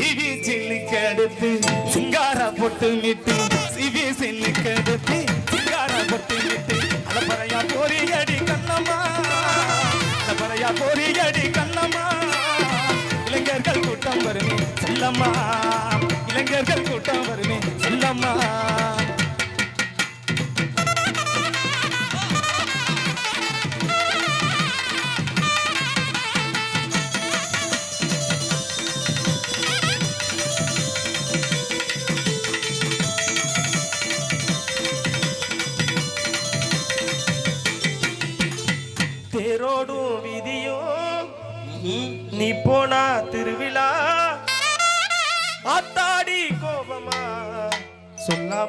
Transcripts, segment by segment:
CV சில்லுக்கு அடுத்து சிங்கார பொட்டு Mittu CV சில்லுக்கு அடுத்து சிங்கார பொட்டு மிட்டு அலப்பறையா கோரியடி கண்ணம்மா அலப்பறையா கோரியடி கண்ணம்மா. இளைஞர்கள் கூட்டம் வருமே செல்லம்மா. இளைஞர்கள் கூட்டம் வருமே செல்லம்மா.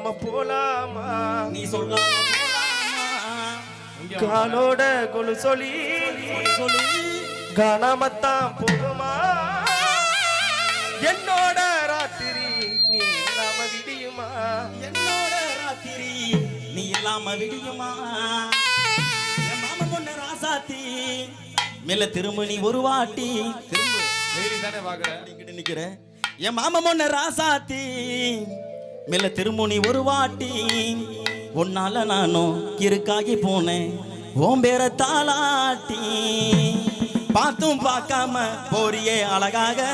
சொல்லாம போலாமா? நீ சொல்லாம காலோட கொலு சொல்லி சொல்லி காணாமத்தான் போகுமா? என்னோட ராத்திரி நீ இல்லாம விடியுமா? என்னோட ராத்திரி நீ இல்லாம விடியுமா? என் மாமா பொண்ணு ராசாத்தி மெல்ல திரும்ப நீ ஒரு வாட்டி. திரும்ப டெய்லி தானே பாக்குற இங்கிட்டு நிக்கிற என் மாமா பொண்ணு ராசாத்தி மெல்ல திருமுனி ஒரு வாட்டி. உன்னால நானும் இருக்காகி போனேன். ஓம் பேர தாளாட்டி. பார்த்தும் பார்க்காம போறியே அழகாக.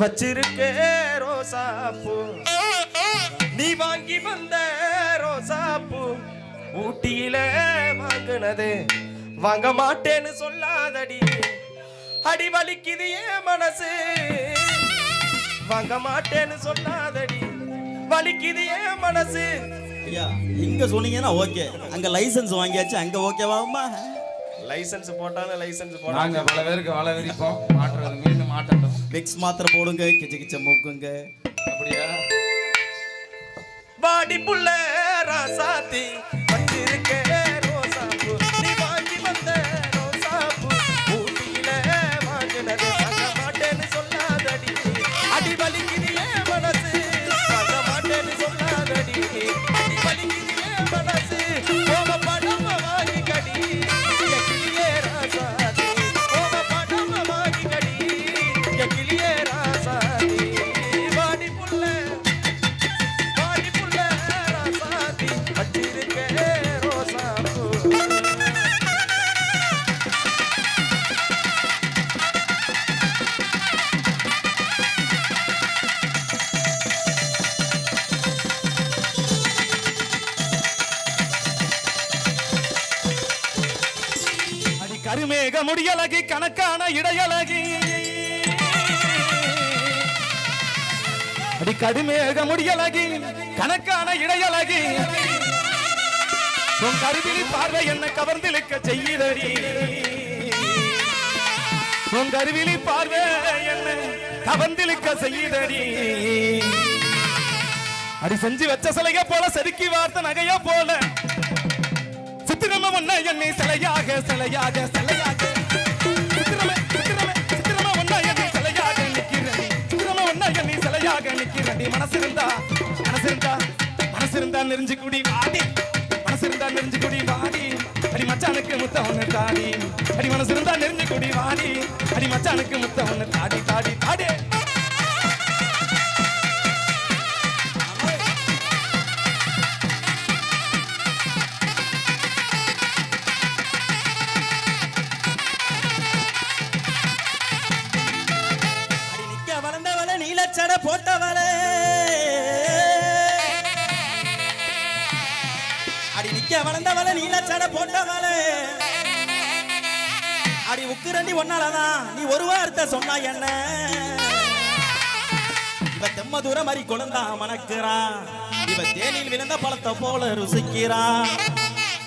வச்சிருக்க ரோசாப்பூ நீ வாங்கி வந்த ரோசாப்பூ ஊட்டியில வாங்குனது. வாங்க மாட்டேன்னு சொல்லாதடி. அடி வலிக்குது என் மனசு. வாங்க மாட்டேன்னு சொல்லாதடி. வலிக்குது என் மனசு. ஐயா இங்க சொன்னீங்கன்னா ஓகே. அங்க லைசென்ஸ் வாங்கியாச்சு அங்க ஓகேவாமா லைசென்ஸ் போட்டாலும் லைசென்ஸ் போட்டாங்க நாங்க பல பேருக்கு வலை விரிப்போம். மீண்டும் மாட்டட்டும். விக்ஸ் மாத்திரை போடுங்க கிச்ச கிச்ச மூக்குங்க. அப்படியா? வாடி புள்ள ராசாத்தி வச்சிருக்க கருமேக முடியலகி கணக்கான இடையலகி அடி கருமேக முடியலகி கணக்கான இடையலகி உன் கருவிழி பார்வை என்ன கவர்ந்திழுக்க செய்யுதடி உன் கருவிழி பார்வை என்ன கவர்ந்திழுக்க செய்யுதடி அடி செஞ்சு வச்ச சிலைய போல செதுக்கி வார்த்த நகைய போல சித்திரம ஒன்ன என்னை சிலையாக சிலையாக சிலையாக. சித்திரம சித்திரம சித்திரம ஒன்ன என்னை சிலையாக நிக்கிறடி சித்திரம ஒன்ன என்னை சிலையாக நிக்கிறடி மனசிருந்தா மனசிருந்தா மனசிருந்தா நெறிஞ்சு குடி வாடி. மனசிருந்தா நெறிஞ்சு குடி வாடி. அடி மச்சானுக்கு முத்த ஒண்ணு தாடி. அடி மனசு இருந்தா நெறிஞ்சு குடி வாடி. அடி மச்சானுக்கு முத்த ஒண்ணு தாடி தாடி தாடி. நிக்க வளர்ந்த நீல நீலச்சட போட்டவள. அடி உக்குரண்டி ஒன்னாலதான். நீ ஒரு வார்த்தை சொன்னா என்ன? இவ தெம்ம தூரம் மாதிரி குழந்தா மணக்கிறா இவ தேனில் விழுந்த பழத்தை போல ருசிக்கிறா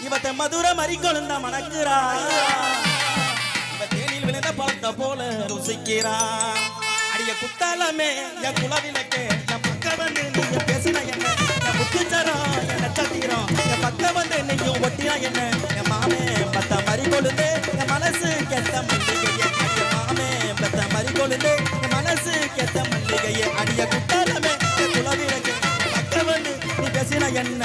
இவ தெம்ம தூரம் மாதிரி குழந்தா மணக்கிறா இவ தேனில் விழுந்த பழத்தை போல ருசிக்கிறா அடிய குத்தாலமே என் குலவிலக்கே என் பக்க வந்து நீங்க பேசின என்ன? என் முத்துச்சரம் என் என் பக்க வந்து என்ன என் மாமே பத்த மறி கொழுந்து என் மனசு கெத்த மல்லிகையே மாமே பத்த மறி கொழுந்து என் மனசு கெட்ட மல்லிகையே அடிய குத்தாலமே என் குலவிளக்கு வந்து நீ பேசின என்ன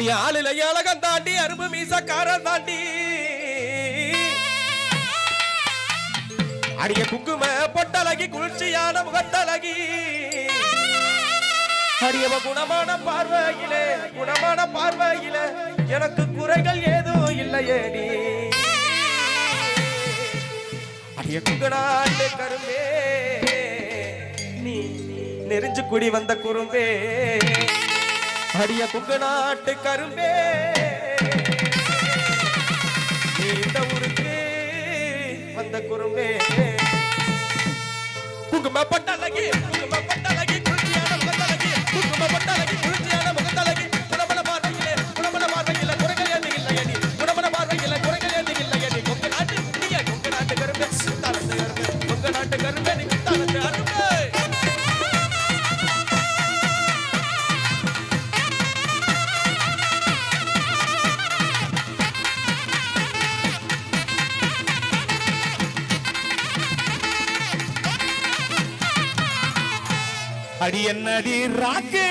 அடி ஆளுல அழகம் தாண்டி அரும்பு மீசக்காரன் தாண்டி. அடிய குங்கும பொட்டலகி குளிர்ச்சியான முகத்தலகி. அடியவ குணமான பார்வையிலே குணமான பார்வையிலே எனக்கு குறைகள் ஏதும் இல்லையே நீ. அடிய குங்கனாட்டு கரும்பே நீ நெறிஞ்சு குடி வந்த குறும்பே. அடிய குங்க நாட்டு கரும்பே. நீ இந்த ஊருக்கு வந்த குறும்பே. குங்கும பட்டழகி அடி என்னடி ராக்கு?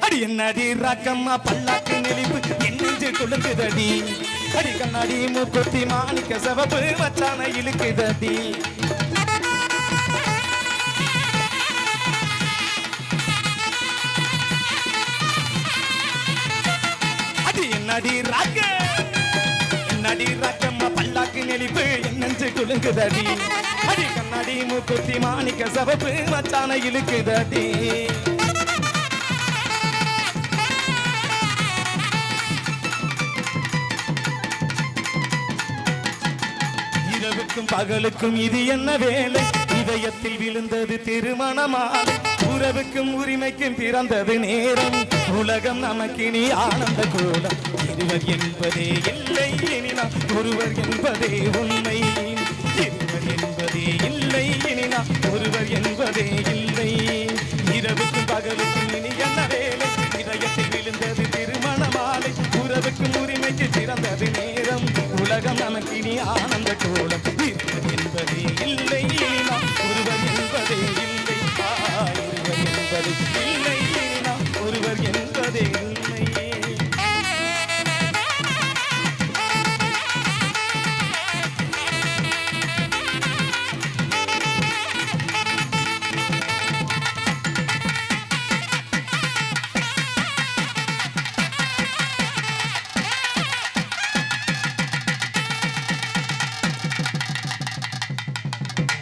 அடி என்னடி ராக்கம்மா பல்லாக்கு நெளிப்பு என்னெஞ்சு நெஞ்சு அடி கண்ணாடி மூக்குத்தி மாணிக்க சவப்பு மச்சான இழுக்குதடி. அடி என்னடி ராக்கு? என்னடி ராக்கம்மா பல்லாக்கு நெளிப்பு என்னஞ்சு குலுங்குதடி. அடி கண்ணாடி மூக்குத்தி மாணிக்க சவப்பு மச்சான இழுக்குதடி. இரவுக்கும் பகலுக்கும் இது என்ன வேலை? இதயத்தில் விழுந்தது திருமணமாலை. உறவுக்கும் உரிமைக்கும் பிறந்தது நேரம். உலகம் நமக்கினி ஆனந்த கோலம். இருவர் என்பதே இல்லை. ஒருவர் என்பதே உண்மை. இருவர் என்பதே இல்லை எனினா ஒருவர் என்பதே இல்லை. இரவுக்கும் பகலுக்கும் இனி என்ன வேலை? இதயத்தில் விழுந்தது திருமண மாலை உறவுக்கும் உரிமைக்கு சிறந்தது நேரம். உலகம் நமக்கு இனி ஆனந்த கோலம். இருவர் என்பதே இல்லை நாம் ஒருவர் என்பதே இல்லை. ஒருவர் என்பதே இல்லை நாம் ஒருவர் என்பதே இல்லை.